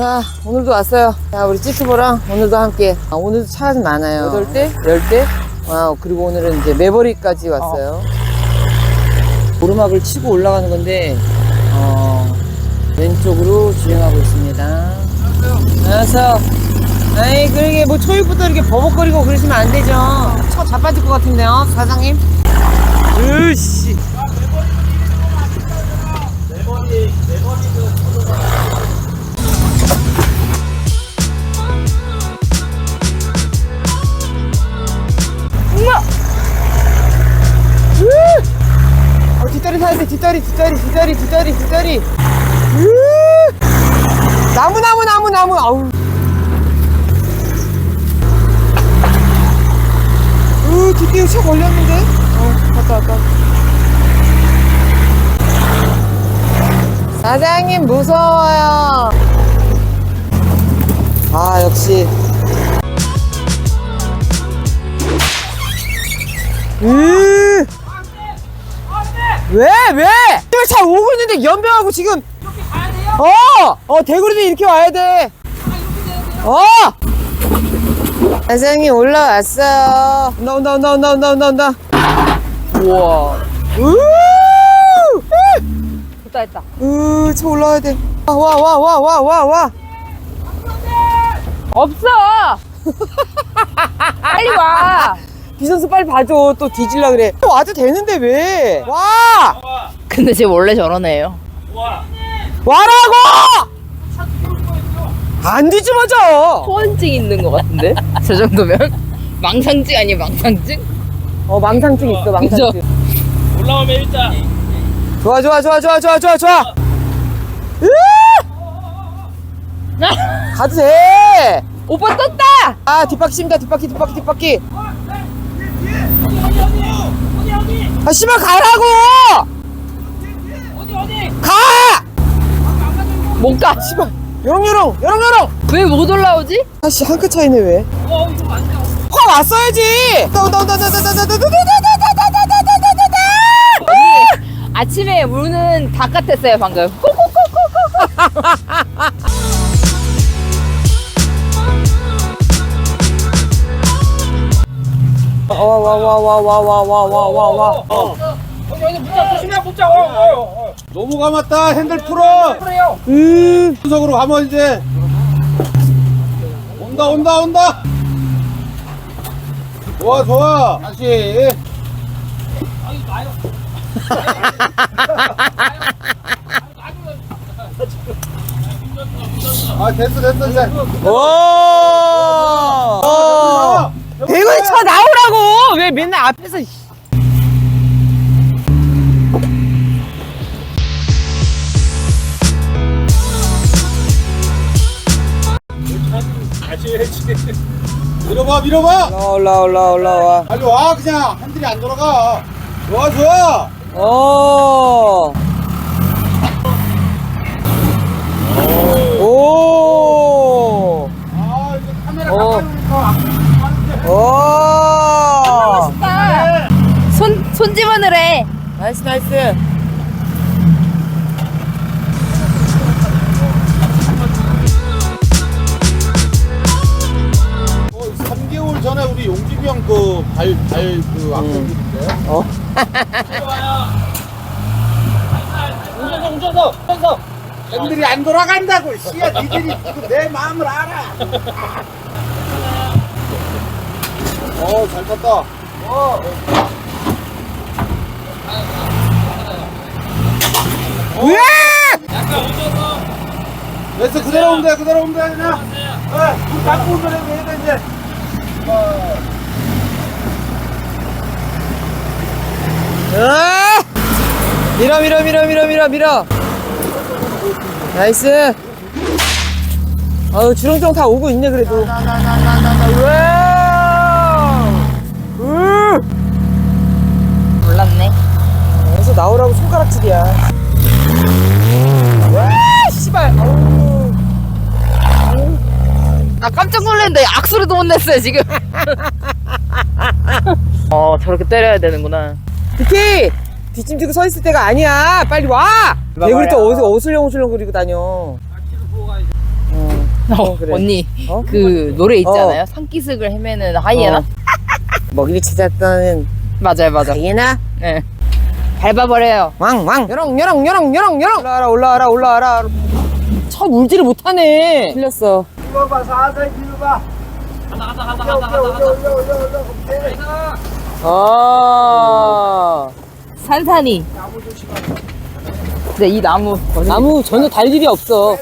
자, 오늘도 왔어요. 자, 우리 찌투보랑 오늘도 함께. 아, 오늘도 차가 좀 많아요. 8대? 10대? 와, 그리고 오늘은 이제 매버리까지 왔어요. 오르막을 치고 올라가는 건데, 어, 왼쪽으로 주행하고 있습니다. 안녕하세요. 아이, 그러게 뭐 초입부터 이렇게 버벅거리고 그러시면 안 되죠. 차 자빠질 것 같은데요, 사장님? 으씨. 뒷다리, 뒷다리, 뒷다리, 뒷다리. 으! 나무, 나무, 나무, 나무, 아우. 으, 뒷뒤에 차 걸렸는데? 어, 갔다, 왔다. 사장님, 무서워요. 아, 역시. 으! 왜? 왜? 지금 잘 오고 있는데 연병하고 지금 어! 어 대구리도 이렇게 와야 돼 어! 사장님 올라왔어요 온다 온다 온다 온다 온다 온다 온다 우와 으! 됐다 됐다. 으, 저 올라와야 돼. 와, 와, 와, 와, 와, 와. 없어. 빨리 와. 비선수 빨리 봐줘. 또 뒤질라 그래. 또 와도 되는데 왜? 와! 근데 쟤 원래 저런 애예요. 와라고! 안 뒤집어져! 소원증 있는 것 같은데? 저 정도면? 망상증 아니에요 망상증? 어, 망상증 있어, 망상증. 올라오면 일자. 좋아, 좋아, 좋아, 좋아, 좋아, 좋아, 좋아. 으! 가도 돼! 오빠 떴다! 아, 뒷바퀴 칩니다, 뒷바퀴, 뒷바퀴, 뒷바퀴. 아 씨발 가라고! 어디 어디? 가! 못 가, 씨발. 여롱여롱, 여롱여롱! 왜 못 올라오지? 아씨 한 끗 차이네 왜? 어 이거 왔어 확 왔어야지. 아침에 우는 닭 같았어요 방금. 꼬꼬꼬꼬꼬. 와, 와, 와, 와, 와, 와, 와, 와, 와, 와. 어. 여기 여기 붙자 조심해 붙자. 어, 어, 어. 너무 감았다 핸들 풀어 그래요. 음, 분석으로 가면 이제 온다 온다 온다 좋아 좋아 다시 아유 나요. 아 됐어 됐어 이제 오! 왜 맨날 앞에서. 씨. 다시 해야지. 밀어봐 밀어봐 올라, 올라, 올라와. 빨리 와 그냥 핸들이 안 돌아가 좋아 좋아 오! 오! 아 이제 카메라 어. 가까이 오니까 앞으로 가는데 오! 아, 손 손집어을 해. 나이스, 나이스. 어, 3개월 전에 우리 용집이 형그발 발그 악성인데 어? 운전서 운전서 운전서. 핸들이 안 돌아간다고 씨야 니들이 지금 내 마음을 알아 어잘 탔다 으아! 약간 운전서. 됐어 그대로 오면 돼 그대로 오면 돼 그냥 어불 닫고 운전해도 돼 이제 아! 밀어 밀어 밀어 밀어 밀어 밀어 나이스 아유 주렁주렁 다 오고 있네 그래도 으! 몰랐네. 여기서 나오라고 손가락질이야 와 씨발 아우. 나 깜짝 놀랐는데 악소리도 못 냈어요 지금. 어 저렇게 때려야 되는구나. 비키 뒷짐 지고 서 있을 때가 아니야 빨리 와 대구리 또 어디서 어슬렁 어슬렁 그리고 다녀 아. 어. 어, 그래. 언니 어? 그 노래 있잖아요. 산기슭을 헤매는 하이에나. 어. 먹이를 찾았다는 맞아요, 맞아. 하이에나 네. 밟아버려요. 왕왕. 요롱 요롱 요롱 요롱 요롱 올라와라 올라와라 올라와라. 차 물지를 못하네. 틀렸어. 길어봐 살살 길어봐. 간다 간다 간다 올려 간다 올려 간다 올려 올려 올려 오케이. 아. 산산이. 나무 조심하자 네, 이 나무. 나무 전혀 달 일이 없어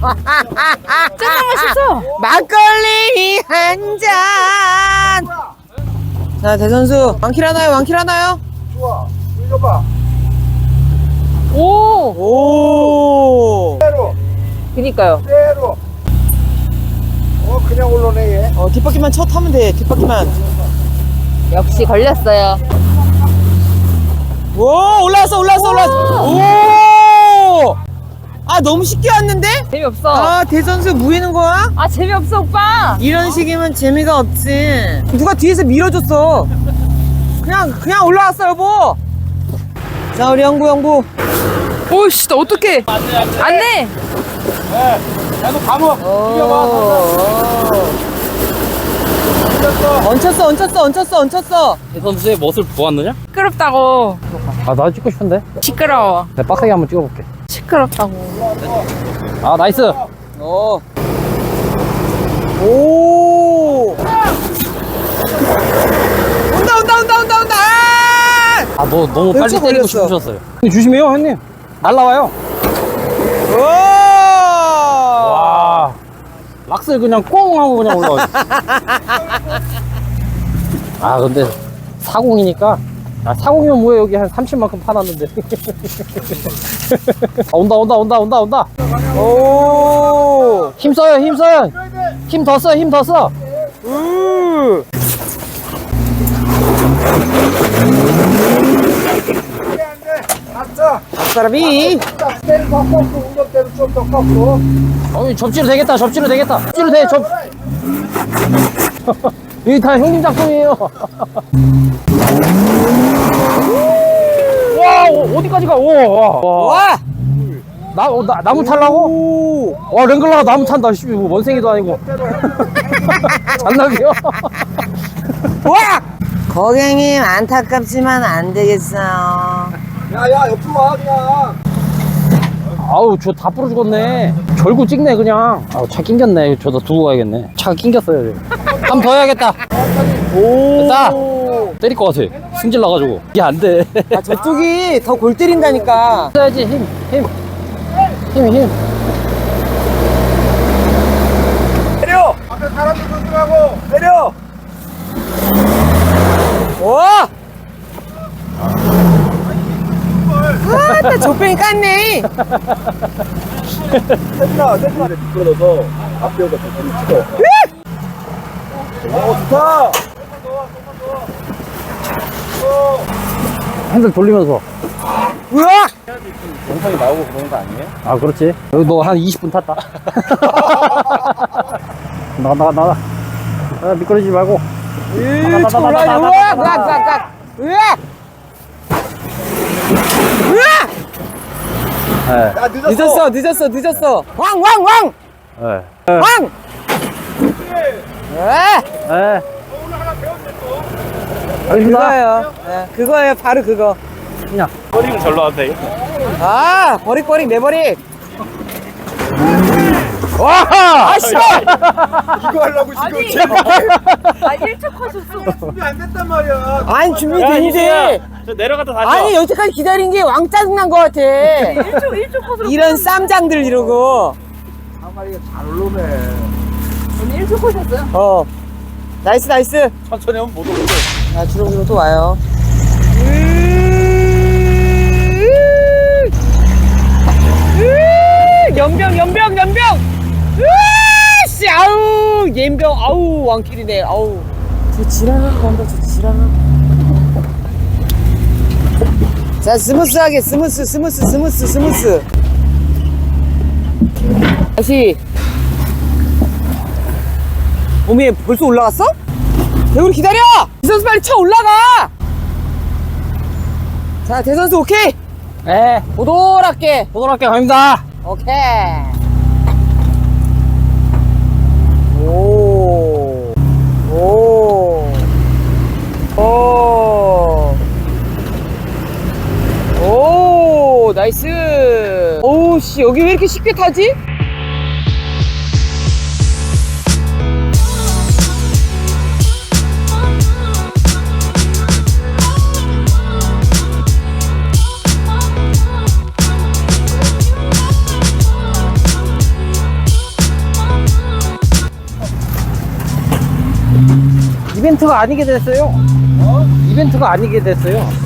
짠 맛있어. 막걸리 한 잔. 자 대선수 왕킬 하나요? 왕킬 하나요? 좋아. 올려봐. 오. 오! 그대로. 그니까요. 그대로. 어 그냥 올라오네 얘. 어, 뒷바퀴만 쳐 타면 돼 뒷바퀴만. 역시 걸렸어요. 오 올라왔어 올라왔어 올라왔어. 오! 아 너무 쉽게 왔는데? 재미없어. 아 대선수 무이는 거야? 아, 재미없어, 오빠. 이런 식이면 재미가 없지 누가 뒤에서 밀어줬어 그냥 그냥 올라왔어 여보 자 우리 영구 영구 오씨, 나 어떡해. 안 돼. 야너 감어 이겨봐 얹혔어 얹혔어 얹혔어 얹혔어 선수의 멋을 보았느냐? 시끄럽다고. 아 나도 찍고 싶은데 시끄러워. 내가 빡세게 한번 찍어볼게 시끄럽다고. 아 나이스 어. 오 온다 온다 온다 온다 온다 아! 아 너 너무 빨리 때리고 걸렸어. 싶으셨어요 형님 조심해요 형님 날라와요 오! 와 락스 그냥 꽁 하고 그냥 올라와 아 근데 40이니까. 아 40이면 뭐해? 여기 한 30만큼 파놨는데. 아, 온다 온다 온다 온다 온다. 오! 힘 써요 힘 써요. 힘 더 써 힘 더써. 우! 안돼 안돼 갔어 사람이 때를 더 꺾고 운동대로 좀더 꺾고 어이 접지로 되겠다 접지로 되겠다 접지로 돼접 여기 다 형님 작품이에요 와 어, 어디까지 가? 오, 와, 와. 와! 나, 어, 나, 나무 탈라고? 오! 와 랭글러가 나무 탄다 씨, 뭐 원생이도 아니고 장난이야 와! 고객님 안타깝지만 안 되겠어요. 야야 옆으로 와 그냥. 아우 저 다 부러 죽었네. 절구 찍네 그냥. 아우 차 낑겼네. 저도 두고 가야겠네. 차가 낑겼어요 한 번 더 해야겠다. 오! 됐다. 때릴 것 같아. 승질 나가지고. 이게 안돼. 아, 저쪽이 더 골 때린다니까. 써야지 힘 힘. 힘, 힘. 내려! 앞에 사람들 조심하고. 내려! 와! 아, 나 족뱅이 깠네. 세준아 세준아 미끄러져서 앞에 오가 더 찍어 오 좋다 핸들 돌리면서 우와! 영상이 나오고 그러는 거 아니에요? 아 그렇지 여기 너 한 20분 탔다 나가 나가 나가 아, 미끄러지지 말고 으, 저 올라가자. 우와! 으악, 으악, 으악. 으악! 으악! 예, 야 늦었어 늦었어, 늦었어, 늦었어. 왕, 왕, 왕! 예. 왕! 에! 예. 알겠습니다 그거예요. 예, 그거예요. 바로 그거. 그냥 버리면 절로 한대 아, 버릭버릭, 내버릭. 와 아, 씨발! 이거 하려고 아니. 지금 아, 일찍 하셨어. 준비 안 됐단 말이야 아니, 준비됐는데. 저 내려갔다 다시 아니, 여태까지 기다린 게 왕 짜증난 것 같아. 일찍, 일찍하셨어. 이런 쌈장들 이러고. 한 마리가 잘 올라오네 언니 일찍 하셨어요? 어. 나이스, 나이스. 천천히 하면 못 아, 주렁주렁 또 와요. 연병, 연병, 연병! 으씨, 아우, 연병, 아우, 왕킬이네, 아우. 저 지랄하는 거 한다, 저 지랄하는 자, 스무스하게, 스무스, 스무스, 스무스, 스무스. 다시. 어미, 벌써 올라갔어? 대우리 기다려! 이 선수 빨리 쳐 올라가! 자, 대선수 오케이! 네, 도도랗게. 도도롭게 갑니다. 오케이. 오. 오. 오. 오, 나이스. 오우, 씨, 여기 왜 이렇게 쉽게 타지? 이벤트가 아니게 됐어요. 이벤트가 아니게 됐어요.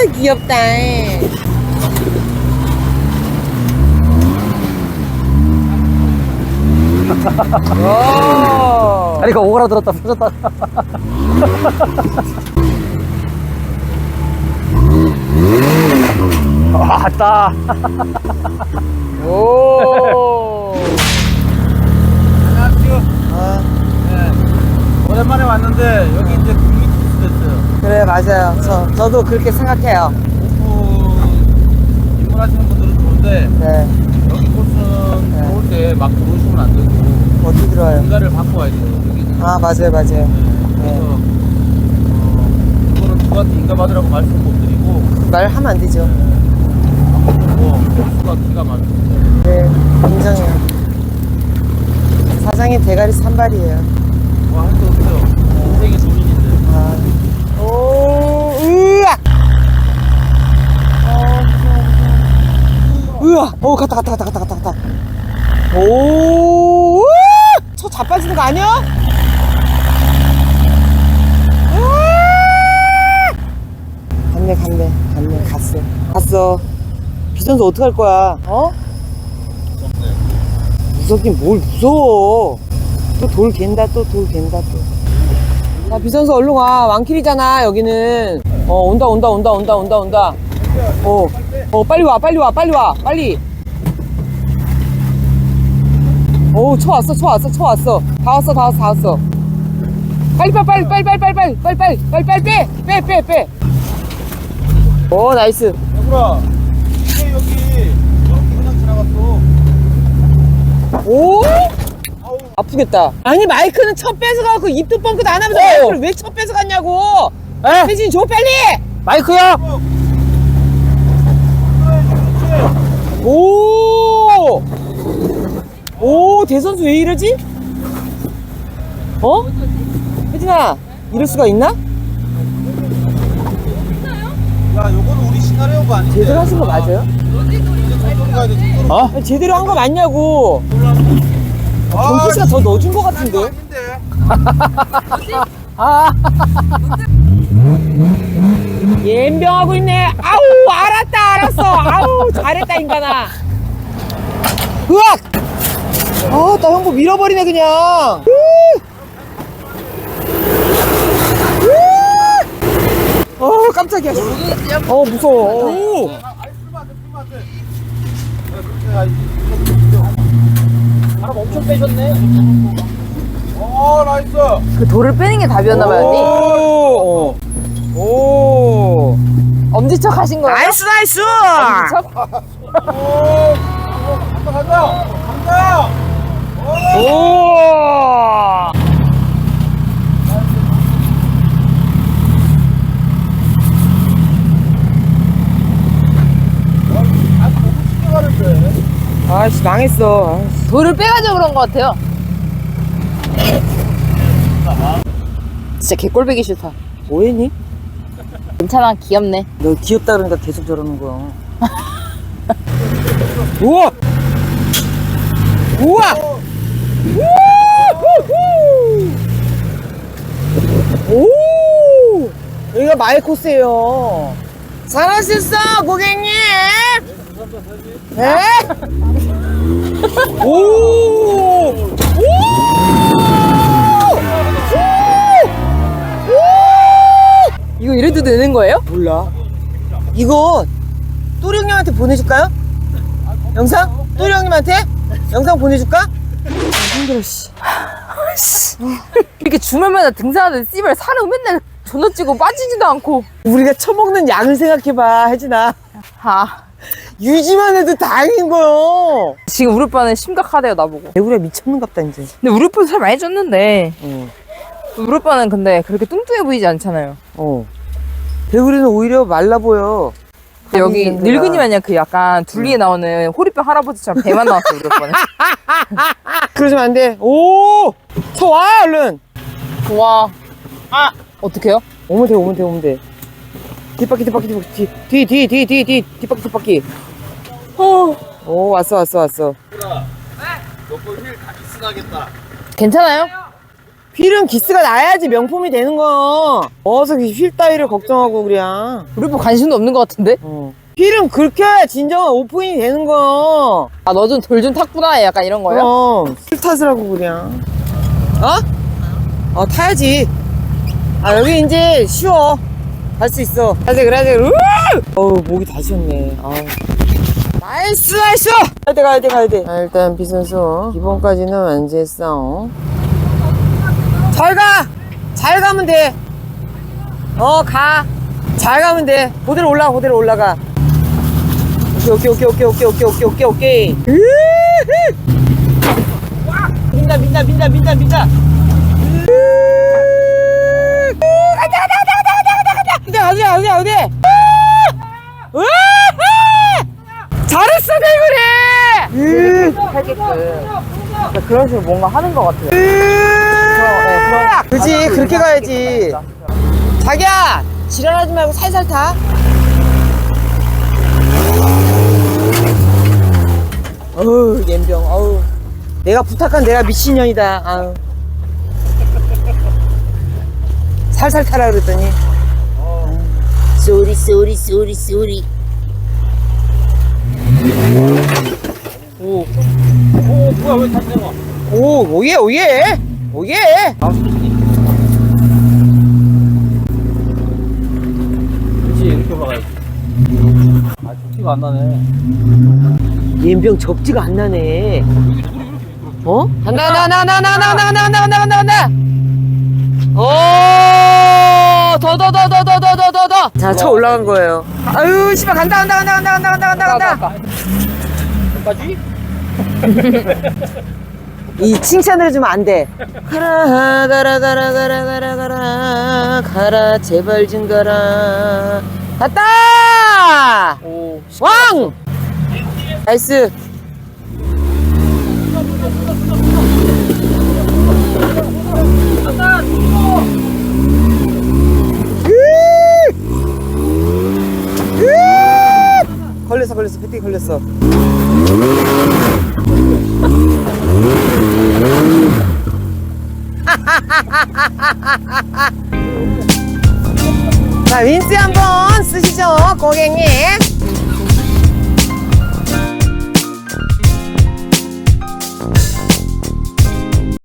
아따, 귀엽다. 오. 다리가 오그라들었다 펴졌다. 왔다. 오. 안녕하세요. 아, 네. 오랜만에 왔는데 여기 이제 됐어요. 그래, 맞아요. 저, 저도 그렇게 생각해요. 오프 입문하시는 분들은 좋은데 네. 여기 코스는 네. 들어올 때 막 들어오시면 안 되고 어떻게 들어요? 인가를 바꿔와야 돼요. 여기는. 아, 맞아요, 맞아요. 그래서 어, 이거는 누구한테 인가 받으라고 말씀 못 드리고 말하면 안 되죠. 뭐 코스가 기가 막히고 네, 인정해요. 사장의 대가리 산발이에요. 뭐할수 으악! 오, 갔다, 갔다, 갔다, 갔다, 갔다, 갔다. 오! 저 자빠지는 거 아니야? 갔네, 갔네, 갔네, 갔어. 갔어. 비선수 어떡할 거야? 어? 무섭긴 뭘 무서워. 또 돌 갠다, 또 돌 갠다, 또. 자, 비선수 얼른 와. 왕길이잖아, 여기는. 어, 온다, 온다, 온다, 온다, 온다, 온다. 어, 어, 빨리 와, 빨리 와, 빨리 와, 빨리. 오, 쳐 왔어, 쳐 왔어, 쳐 왔어. 다 왔어, 다 왔어, 다 왔어. 빨리, 빨리, 빨리, 빨리, 빨리, 빨리, 빨리, 빨리, 빨리, 빨리, 빨리, 빼, 빼, 빼, 빼. 오, 나이스. 얘들아, 이게 여기 이렇게 그냥 지나갔어. 오? 아프겠다. 아니, 마이크는 첫 뺏어가고 입도 뻥끗 안 하면서 어. 마이크를 왜첫 뺏어갔냐고. 에? 혜진, 줘, 빨리! 마이크야. 오! 오, 대선수 왜 이러지? 어? 혜진아, 이럴 수가 있나? 야, 요거는 우리 시나리오가 아닌데. 제대로 하신 거 맞아요? 이제 저쪽으로 가야 돼, 저쪽으로. 어? 아니, 제대로 한 거 맞냐고. 아, 정수 씨가 더 넣어준 거 같은데? 아닌데. 아, 옌병하고 있네. 아우, 알았다, 알았어. 아우, 잘했다, 인간아. 으악! 아, 나 형부 밀어버리네, 그냥. 어, 깜짝이야. 어, 무서워. 오! 바람 엄청 빼셨네. 어, 나이스. 그 돌을 빼는 게 답이었나 봐요, 언니. 오! 오! 엄지척 하신 거예요? 나이스, 나이스! 엄지척? 오, 간다, 간다. 간다. 오! 아. 아씨, 망했어. 돌을 빼가지고 그런 것 같아요. 진짜 개꼴배기 싫다. 뭐했니? 괜찮아, 귀엽네. 너 귀엽다 그러니까 계속 저러는 거야. 우와! 우와! 오! 여기가 마을 코스예요. 잘하셨어, 고객님! 에? 오! 오! 이거 이래도 되는 거예요? 몰라. 이거 또리 형님한테 보내줄까요? 영상? 또리 형님한테? 영상 보내줄까? 힘들어, 씨. 이렇게 주말마다 등산하는데 씨발 산을 맨날 존나 찌고 빠지지도 않고. 우리가 처먹는 양을 생각해봐, 혜진아. 아. 유지만 해도 다행인 거요. 지금 우리 오빠는 심각하대요, 나보고. 배우려 미쳤는갑다, 이제. 근데 우리 오빠는 살 많이 쪘는데. 어. 우리 오빠는 근데 그렇게 뚱뚱해 보이지 않잖아요. 어. 배우리는 오히려 말라 보여. 근데 여기 있는 데가. 늙은이 마냥 그 약간 둘리에 나오는 호리뼈 할아버지처럼 배만 나왔어, 우리 오빠는. 그러시면 안 돼. 오! 저 와, 얼른! 와. 아! 어떡해요? 오면 돼, 오면 돼, 오면 돼. 뒷바퀴, 뒷바퀴, 뒷바퀴, 뒤, 뒤, 뒤, 뒤, 뒤, 뒷바퀴, 뒷바퀴. 어. 오, 왔어, 왔어, 왔어. 너거 휠다 기스나겠다. 괜찮아요? 휠은 기스가 나야지 명품이 되는 거. 어서 휠 따위를 걱정하고 그냥. 우리 오빠 관심도 없는 것 같은데? 어. 휠은 그렇게 해야 진정한 오픈이 되는 거. 아, 너 좀 돌 좀 탔구나. 약간 이런 거요? 그럼 휠 탓을 하고 그냥. 어? 어 타야지. 아 여기 이제 쉬워. 갈 수 있어. 가자 그래 가자. 어우 목이 다 쉬었네. 아우. 나이스 나이스. 가야 돼 가야 돼 가야 돼. 아, 일단 비 선수 기본까지는 완주했어. 잘 가! 잘 가면 돼. 어, 가. 잘 가면 돼. 그대로 올라가, 그대로 올라가. 오케이, 오케이, 오케이, 오케이, 오케이, 오케이, 오케이, 오케이. 민다, 민다, 민다, 민다, 민다. 가자, 가자, 가자, 가자, 가자, 가자. 이제 가자, 어디, 어디. 잘했어, 대구리! 음. 잘겠 그런 식으로 뭔가 하는 것 같아요. 그지? 그렇게 가야지. 자기야 지랄하지 말고 살살 타. 어우 옌병 어우. 내가 부탁한 내가 미친년이다. 아우. 살살 타라 그랬더니. 쏘리 쏘리 쏘리 쏘리. 오, 뭐야 왜 다시 내려? 오 오예 오예 오예 그렇지 이렇게 봐야지. 아 좋지가 안 나네. 옌병 적지가 안 나네 어? 간다 간다 간다 간다 간다 간다 간다 간다 간다 간다 오더더 더 더 더 더 더 더 자, 쳐 올라간 거예요. 아유, 씨발 간다 간다 간다 간다 간다 간다 간다. 여기까지? 이 칭찬을 해주면 안 돼. 가라 가라 가라 가라 가라 가라 가라 제발 좀 가라. 갔다. 오. 왕. 나이스. 걸렸어 걸렸어 배터리 걸렸어 자 윈스 한번 쓰시죠 고객님